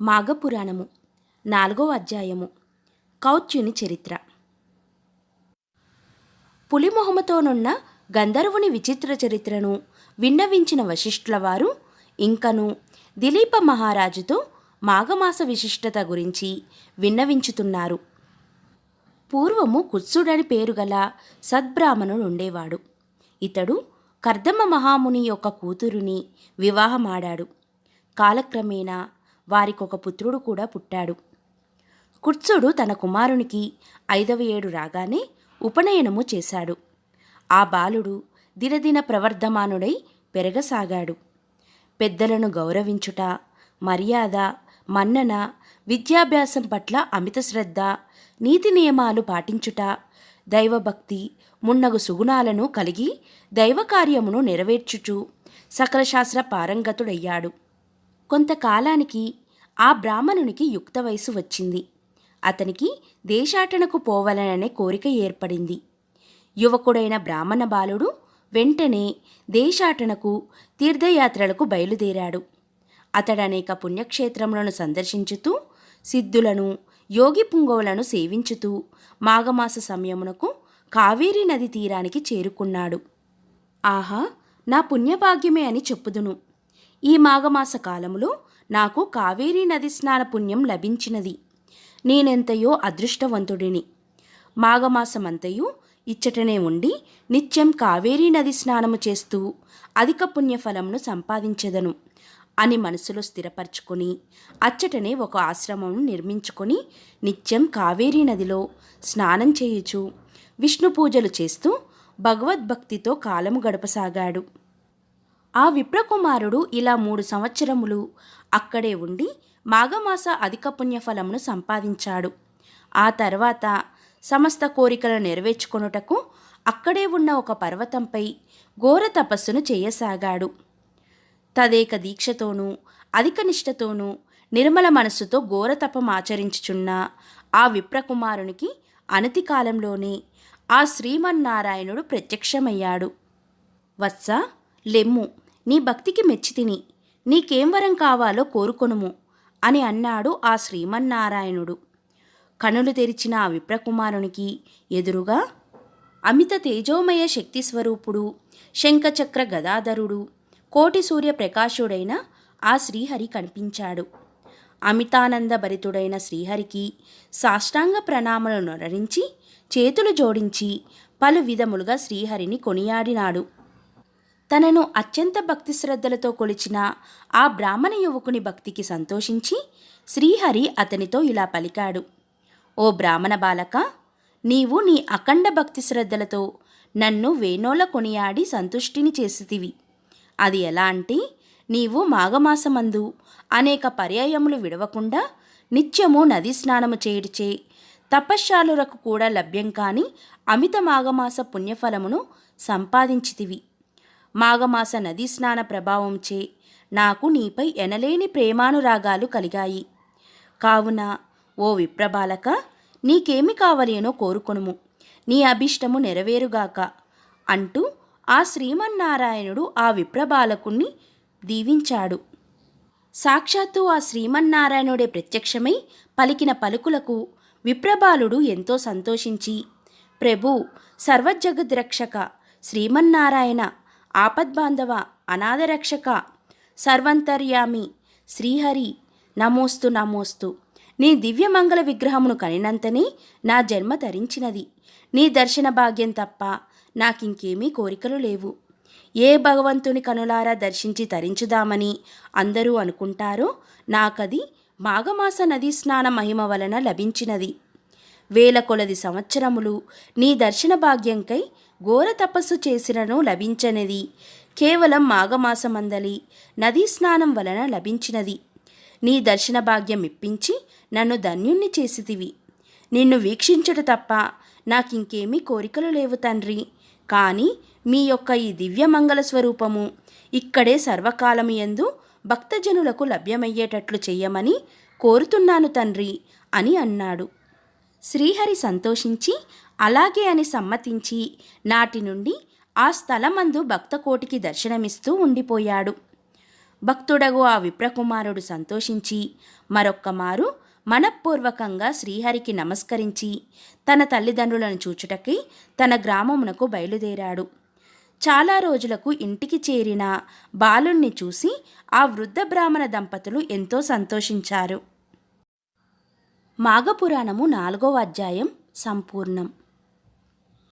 మాఘపురాణము నాలుగో అధ్యాయము. కౌత్యుని చరిత్ర. పులిమొహముతోనున్న గంధర్వుని విచిత్ర చరిత్రను విన్నవించిన వశిష్ఠుల వారు ఇంకను దిలీప మహారాజుతో మాఘమాస విశిష్టత గురించి విన్నవించుతున్నారు. పూర్వము కుత్సుడని పేరుగల సద్బ్రాహ్మణుడు ఉండేవాడు ఇతడు కర్దమ మహాముని యొక్క కూతురుని వివాహమాడాడు. కాలక్రమేణా వారికొక పుత్రుడు కూడా పుట్టాడు. కుత్సుడు తన కుమారునికి ఐదవ ఏడు రాగానే ఉపనయనము చేశాడు. ఆ బాలుడు దినదిన ప్రవర్ధమానుడై పెరగసాగాడు. పెద్దలను గౌరవించుట మర్యాద మన్నన విద్యాభ్యాసం పట్ల అమిత శ్రద్ధ నీతి నియమాలు పాటించుట దైవభక్తి మున్నగు సుగుణాలను కలిగి దైవకార్యమును నెరవేర్చుచు సకల శాస్త్ర పారంగతుడయ్యాడు. కొంతకాలానికి ఆ బ్రాహ్మణునికి యుక్త వయసు వచ్చింది. అతనికి దేశాటనకు పోవాలననే కోరిక ఏర్పడింది. యువకుడైన బ్రాహ్మణ బాలుడు వెంటనే దేశాటనకు తీర్థయాత్రలకు బయలుదేరాడు. అతడనేక పుణ్యక్షేత్రములను సందర్శించుతూ సిద్ధులను యోగి పుంగవులను సేవించుతూ మాఘమాస సమయమునకు కావేరీ నది తీరానికి చేరుకున్నాడు. ఆహా నా పుణ్యభాగ్యమే అని చెప్పుదును. ఈ మాఘమాస కాలములో నాకు కావేరీ నది స్నాన పుణ్యం లభించినది. నేనెంతయో అదృష్టవంతుడిని. మాఘమాసమంతయు ఇచ్చటనే ఉండి నిత్యం కావేరీ నది స్నానము చేస్తూ అధిక పుణ్యఫలమును సంపాదించెదను. అని మనసులో స్థిరపరచుకొని అచ్చటనే ఒక ఆశ్రమం నిర్మించుకొని నిత్యం కావేరీ నదిలో స్నానం చేయుచు విష్ణు పూజలు చేస్తూ భగవద్భక్తితో కాలము గడపసాగాడు. ఆ విప్రకుమారుడు ఇలా మూడు సంవత్సరములు అక్కడే ఉండి మాఘమాస అధిక పుణ్యఫలమును సంపాదించాడు. ఆ తర్వాత సమస్త కోరికలను నెరవేర్చుకొనుటకు అక్కడే ఉన్న ఒక పర్వతంపై ఘోర తపస్సును చేయసాగాడు. తదేక దీక్షతోనూ అధిక నిష్టతోనూ నిర్మల మనస్సుతో ఘోర తపం ఆచరించుచున్న ఆ విప్రకుమారునికి అనతి కాలంలోనే ఆ శ్రీమన్నారాయణుడు ప్రత్యక్షమయ్యాడు. వత్స లెమ్ము నీ భక్తికి మెచ్చితిని నీకేం వరం కావాలో కోరుకొనుము అని అన్నాడు ఆ శ్రీమన్నారాయణుడు. కనులు తెరిచిన ఆ విప్రకుమారునికి ఎదురుగా అమిత తేజోమయ శక్తి స్వరూపుడు శంఖచక్ర గదాధరుడు కోటి సూర్య ప్రకాశుడైన ఆ శ్రీహరి కనిపించాడు. అమితానంద భరితుడైన శ్రీహరికి సాష్టాంగ ప్రణామలను నరించి చేతులు జోడించి పలు విధములుగా శ్రీహరిని కొనియాడినాడు. తనను అత్యంత భక్తి శ్రద్ధలతో కొలిచిన ఆ బ్రాహ్మణ యువకుని భక్తికి సంతోషించి శ్రీహరి అతనితో ఇలా పలికాడు. ఓ బ్రాహ్మణ బాలక నీవు నీ అఖండ భక్తి శ్రద్ధలతో నన్ను వేణోల కొనియాడి సంతుష్టిని చేసితివి. అది ఎలా అంటే నీవు మాఘమాసమందు అనేక పర్యాయములు విడవకుండా నిత్యము నదీ స్నానము చేయుడిచే తపశ్శాలులకు కూడా లభ్యం కాని అమిత మాఘమాస పుణ్యఫలమును సంపాదించితివి. మాఘమాస నదీ స్నాన ప్రభావంచే నాకు నీపై ఎనలేని ప్రేమానురాగాలు కలిగాయి. కావున ఓ విప్రబాలక నీకేమి కావలేనో కోరుకొనుము. నీ అభిష్టము నెరవేరుగాక అంటూ ఆ శ్రీమన్నారాయణుడు ఆ విప్రబాలకుణ్ణి దీవించాడు. సాక్షాత్తు ఆ శ్రీమన్నారాయణుడే ప్రత్యక్షమై పలికిన పలుకులకు విప్రబాలుడు ఎంతో సంతోషించి ప్రభు సర్వజగద్రక్షక శ్రీమన్నారాయణ ఆపద్బాంధవ అనాథరక్షక సర్వంతర్యామి శ్రీహరి నమోస్తు నమోస్తు. నీ దివ్యమంగళ విగ్రహమును కనినంతనే నా జన్మ తరించినది నీ దర్శన భాగ్యం తప్ప నాకింకేమీ కోరికలు లేవు. ఏ భగవంతుని కనులారా దర్శించి తరించుదామని అందరూ అనుకుంటారో నాకది మాఘమాస నదీ స్నాన మహిమ వలన లభించినది. వేల కొలది సంవత్సరములు నీ దర్శన భాగ్యంకై ఘోర తపస్సు చేసినను లభించనిది. కేవలం మాఘమాసమందలి నదీ స్నానం వలన లభించినది. నీ దర్శన భాగ్యం ఇప్పించి నన్ను ధన్యుణ్ణి చేసితివి. నిన్ను వీక్షించట తప్ప నాకింకేమీ కోరికలు లేవు తండ్రి. కానీ మీ యొక్క ఈ దివ్యమంగళ స్వరూపము ఇక్కడే సర్వకాలము యందు భక్తజనులకు లభ్యమయ్యేటట్లు చెయ్యమని కోరుతున్నాను తండ్రి అని అన్నాడు. శ్రీహరి సంతోషించి అలాగే అని సమ్మతించి నాటి నుండి ఆ స్థలమందు భక్తకోటికి దర్శనమిస్తూ ఉండిపోయాడు. భక్తుడగు ఆ విప్రకుమారుడు సంతోషించి మరొక్కమారు మనఃపూర్వకంగా శ్రీహరికి నమస్కరించి తన తల్లిదండ్రులను చూచుటకి తన గ్రామమునకు బయలుదేరాడు. చాలా రోజులకు ఇంటికి చేరిన బాలుణ్ణి చూసి ఆ వృద్ధ బ్రాహ్మణ దంపతులు ఎంతో సంతోషించారు. మాఘపురాణము నాలుగవ అధ్యాయం సంపూర్ణం.